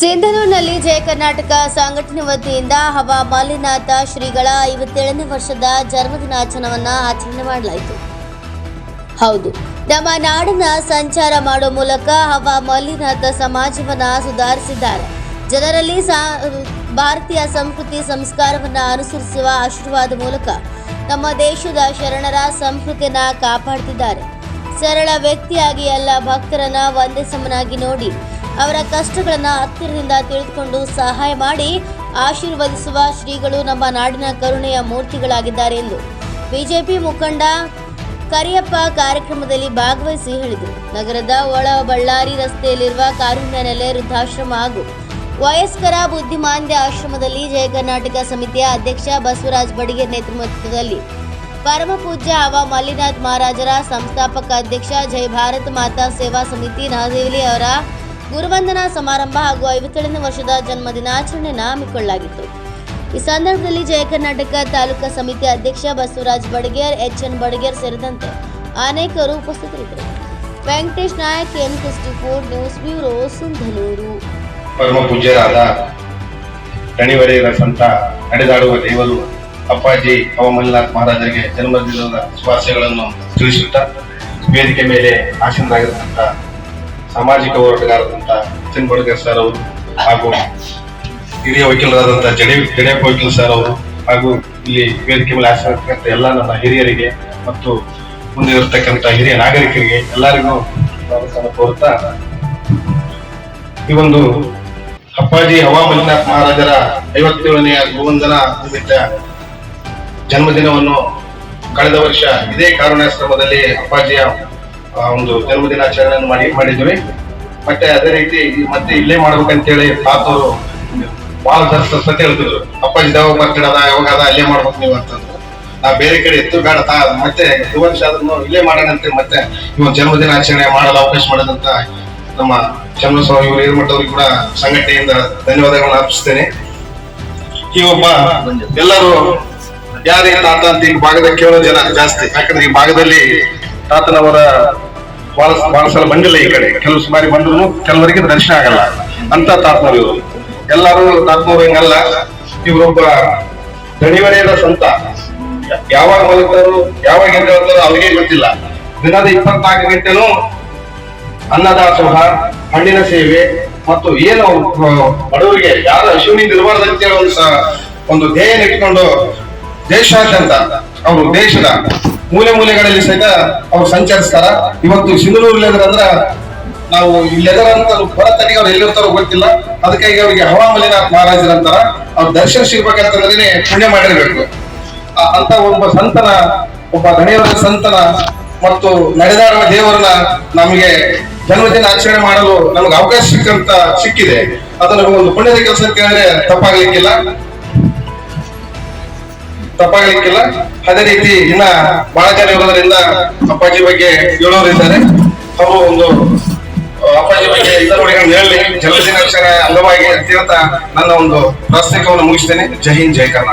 ಸಿಂಧನೂರಿನಲ್ಲಿ ಜಯ ಕರ್ನಾಟಕ ಸಂಘಟನೆ ವತಿಯಿಂದ ಹವಾ ಮಾಲಿನಾಥ ಶ್ರೀಗಳ ಐವತ್ತೇಳನೇ ವರ್ಷದ ಜನ್ಮದಿನಾಚರಣವನ್ನ ಆಚರಣೆ ಮಾಡಲಾಯಿತು. ಹೌದು, ನಮ್ಮ ನಾಡನ್ನ ಸಂಚಾರ ಮಾಡುವ ಮೂಲಕ ಹವಾ ಮಾಲಿನಾಥ ಸಮಾಜವನ್ನ ಸುಧಾರಿಸಿದ್ದಾರೆ. ಜನರಲ್ಲಿ ಭಾರತೀಯ ಸಂಸ್ಕೃತಿ ಸಂಸ್ಕಾರವನ್ನ ಅನುಸರಿಸುವ ಆಶೀರ್ವಾದ ಮೂಲಕ ನಮ್ಮ ದೇಶದ ಶರಣರ ಸಂಸ್ಕೃತಿಯನ್ನ ಕಾಪಾಡ್ತಿದ್ದಾರೆ. ಸರಳ ವ್ಯಕ್ತಿಯಾಗಿ ಎಲ್ಲ ಭಕ್ತರನ್ನ ಒಂದೇ ಸಮನಾಗಿ ನೋಡಿ ಅವರ ಕಷ್ಟಗಳನ್ನು ಹತ್ತಿರದಿಂದ ತಿಳಿದುಕೊಂಡು ಸಹಾಯ ಮಾಡಿ ಆಶೀರ್ವದಿಸುವ ಶ್ರೀಗಳು ನಮ್ಮ ನಾಡಿನ ಕರುಣೆಯ ಮೂರ್ತಿಗಳಾಗಿದ್ದಾರೆ ಎಂದು ಬಿಜೆಪಿ ಮುಖಂಡ ಕರಿಯಪ್ಪ ಕಾರ್ಯಕ್ರಮದಲ್ಲಿ ಭಾಗವಹಿಸಿ ಹೇಳಿದರು. ನಗರದ ಒಳ ಬಳ್ಳಾರಿ ರಸ್ತೆಯಲ್ಲಿರುವ ಕಾರುಣ್ಯ ನೆಲೆ ವೃದ್ಧಾಶ್ರಮ ಹಾಗೂ ವಯಸ್ಕರ ಬುದ್ಧಿಮಾಂದ್ಯ ಆಶ್ರಮದಲ್ಲಿ ಜಯ ಕರ್ನಾಟಕ ಸಮಿತಿಯ ಅಧ್ಯಕ್ಷ ಬಸವರಾಜ್ ಬಡಿಗೇರ್ ನೇತೃತ್ವದಲ್ಲಿ ಪರಮ ಪೂಜ್ಯ ಅವ ಮಲ್ಲಿನಾಥ್ ಮಹಾರಾಜರ ಸಂಸ್ಥಾಪಕ ಅಧ್ಯಕ್ಷ ಜೈ ಭಾರತ್ ಮಾತಾ ಸೇವಾ ಸಮಿತಿ ನವದೆಹಲಿ ಅವರ ಗುರುವಂದನಾ ಸಮಾರಂಭ ಹಾಗೂ ಐವತ್ತೇಳನೇ ವರ್ಷದ ಜನ್ಮ ದಿನಾಚರಣೆಯನ್ನು ಹಮ್ಮಿಕೊಳ್ಳಲಾಗಿತ್ತು ಈ ಸಂದರ್ಭದಲ್ಲಿ ಜಯ ಕರ್ನಾಟಕ ತಾಲೂಕಾ ಸಮಿತಿ ಅಧ್ಯಕ್ಷ ಬಸವರಾಜ್ ಬಡಗೇರ್, ಎಚ್ ಎನ್ ಬಡಗೇರ್ ಸೇರಿದಂತೆ ಅನೇಕರು ಉಪಸ್ಥಿತರಿದ್ದರು. Venkatesh Nayak N sixty four news bureau Sindhanur ಪರಮ ಪೂಜ್ಯರಾದ ಕಣಿವರೆಯರ ಸಂತ ನಡೆದಾಡುವ ದೇವರು ಅಪ್ಪಾಜಿ ಅವಮಲ್ನಾಥ್ ಮಹಾರಾಜರಿಗೆ ಜನ್ಮದಿನದ ಶುಭಾಶಯಗಳನ್ನು ತಿಳಿಸುತ್ತಾ ವೇದಿಕೆ ಮೇಲೆ ಆಸೀನರಾಗಿರತಕ್ಕಂಥ ಸಾಮಾಜಿಕ ಎಚ್ ಬಡಗರ್ ಸರ್ ಅವರು ಹಾಗೂ ಹಿರಿಯ ವಕೀಲರಾದಂತಹ ಜಡೆ ಜಡೆಯಪ್ಪ ವಕೀಲ್ ಸರ್ ಅವರು ಹಾಗೂ ಇಲ್ಲಿ ವೇದಿಕೆ ಮೇಲೆ ಆಸೀನರಾಗಿರ್ತಕ್ಕಂಥ ಎಲ್ಲ ನನ್ನ ಹಿರಿಯರಿಗೆ ಮತ್ತು ಮುಂದೆ ಇರತಕ್ಕಂಥ ಹಿರಿಯ ನಾಗರಿಕರಿಗೆ ಎಲ್ಲರಿಗೂ ಕೋರುತ್ತಾ ಈ ಒಂದು ಅಪ್ಪಾಜಿ ಹವಾ ಮಹಾರಾಜರ ಐವತ್ತೇಳನೆಯ ಗೋವಂದನ ನಿಮಿತ್ತ ಜನ್ಮದಿನವನ್ನು ಕಳೆದ ವರ್ಷ ಇದೇ ಕಾರುಣ್ಯಾಶ್ರಮದಲ್ಲಿ ಅಪ್ಪಾಜಿಯ ಆ, ಒಂದು ಜನ್ಮದಿನಾಚರಣೆಯನ್ನು ಮಾಡಿ ಮಾಡಿದ್ವಿ ಮತ್ತೆ ಅದೇ ರೀತಿ ಮತ್ತೆ ಇಲ್ಲೇ ಮಾಡ್ಬೇಕಂತೇಳಿ ತಾತವರು ಬಹಳ ಸತಿ ಹೇಳ್ತಿದ್ರು. ಅಪ್ಪಾಜಿ ಬರ್ತೀರ ಅದ ಯಾವಾಗ ಅದ ಅಲ್ಲೇ ಮಾಡ್ಬೇಕು ನೀವು ಅಂತಂದ್ರು ನಾ ಬೇರೆ ಕಡೆ ಎತ್ತು ಬೇಡ ತಾ ಮತ್ತೆ ವರ್ಷ ಆದ್ರೂ ಇಲ್ಲೇ ಮಾಡೋಣ ಅಂತ ಮತ್ತೆ ಈ ಜನ್ಮದಿನ ಆಚರಣೆ ಮಾಡಲು ಅವಕಾಶ ಮಾಡೋದಂತ ನಮ್ಮ ಚನ್ನಸ್ವಾಮಿ ಇವರು ಹಿರೇಮಠವ್ರಿಗೆ ಕೂಡ ಸಂಘಟನೆಯಿಂದ ಧನ್ಯವಾದಗಳನ್ನು ಅರ್ಪಿಸ್ತೇನೆ. ಈ ಒಬ್ಬ ಎಲ್ಲರೂ ಯಾರೇ ತಾತ ಅಂತ ಈ ಭಾಗದ ಕೇಳೋ ಜನ ಜಾಸ್ತಿ. ಯಾಕಂದ್ರೆ ಈ ಭಾಗದಲ್ಲಿ ತಾತನವರ ಬಹಳ ಬಹಳ ಸಲ ಬಂದಿಲ್ಲ ಈ ಕಡೆ. ಕೆಲವು ಸುಮಾರಿ ಬಂದ್ರು ಕೆಲವರಿಗೆ ದರ್ಶನ ಆಗಲ್ಲ. ಅಂತ ತಾತನವರು ಇವರು. ಎಲ್ಲರೂ ತಾತನವರು ಹಿಂಗಲ್ಲ, ಇವರೊಬ್ಬ ದಣಿವರೆಯದ ಸಂತ. ಯಾವಾಗ ಮಲಗ್ತಾರೋ, ಯಾವಾಗ ಹೇಳ್ತಾರೋ ಅವ್ರಿಗೆ ಗೊತ್ತಿಲ್ಲ. ದಿನದ ಇಪ್ಪತ್ನಾಲ್ಕು ಗಂಟೆನೂ ಅನ್ನದಾಸೋಹ, ಹಣ್ಣಿನ ಸೇವೆ ಮತ್ತು ಏನು ಬಡವರಿಗೆ ಯಾರು ಅಶ್ವಿನಿ ಇರಬಾರ್ದು ಅಂತೇಳಿ ಒಂದು ಧ್ಯೇಯನ ಇಟ್ಕೊಂಡು ದೇಶಾದ್ಯಂತ, ಅವರು ದೇಶದ ಮೂಲೆ ಮೂಲೆಗಳಲ್ಲಿ ಸಹಿತ ಅವ್ರು ಸಂಚರಿಸ್ತಾರ. ಇವತ್ತು ಸಿಂಧನೂರಲ್ಲಿ ಅಂದ್ರ ನಾವು ಇಲ್ಲೆದರಂತ ಹೊರತನಿಗೆ ಅವ್ರು ಎಲ್ಲಿರ್ತಾರೋ ಗೊತ್ತಿಲ್ಲ. ಅದಕ್ಕಾಗಿ ಅವರಿಗೆ ಹವಾಮಲಿನಾಥ್ ಮಹಾರಾಜರ ಅಂತಾರ. ಅವ್ರ ದರ್ಶನ ಸಿಗ್ಬೇಕಂತಂದ್ರೆ ಪುಣ್ಯ ಮಾಡಿರ್ಬೇಕು. ಅಂತ ಒಬ್ಬ ಸಂತನ, ಒಬ್ಬ ಗಣಿಯವರ ಸಂತನ ಮತ್ತು ನಡೆದಾಡುವ ದೇವರನ್ನ ನಮಗೆ ಜನ್ಮದಿನ ಆಚರಣೆ ಮಾಡಲು ನಮಗೆ ಅವಕಾಶ ಸಿಕ್ಕಂತ ಸಿಕ್ಕಿದೆ. ಅದನ್ನ ಒಂದು ಪುಣ್ಯದ ಕೆಲಸ ಅಂತ ತಪ್ಪಾಗ್ಲಿಕ್ಕಿಲ್ಲ. ತಪ್ಪಾಗ್ಲಿಕ್ಕಿಲ್ಲ. ಅದೇ ರೀತಿ ಇನ್ನ ಬಹಳ ಜನ ಇರೋದ್ರಿಂದ ಅಪ್ಪಾಜಿ ಬಗ್ಗೆ ಹೇಳೋರಿದ್ದಾರೆ. ಅವರು ಒಂದು ಅಪ್ಪಾಜಿ ಬಗ್ಗೆ ಇತರರಿಗೆ ಹೇಳಿ ದಿನಾಚರಣೆ ಅಂಗವಾಗಿ ಅಂತ ಹೇಳ್ತಾ ನನ್ನ ಒಂದು ಪ್ರಾಸ್ತಿಕವನ್ನು ಮುಗಿಸ್ತೇನೆ. ಜೈ ಹಿಂದ್, ಜೈ ಕರ್ನಾಟಕ.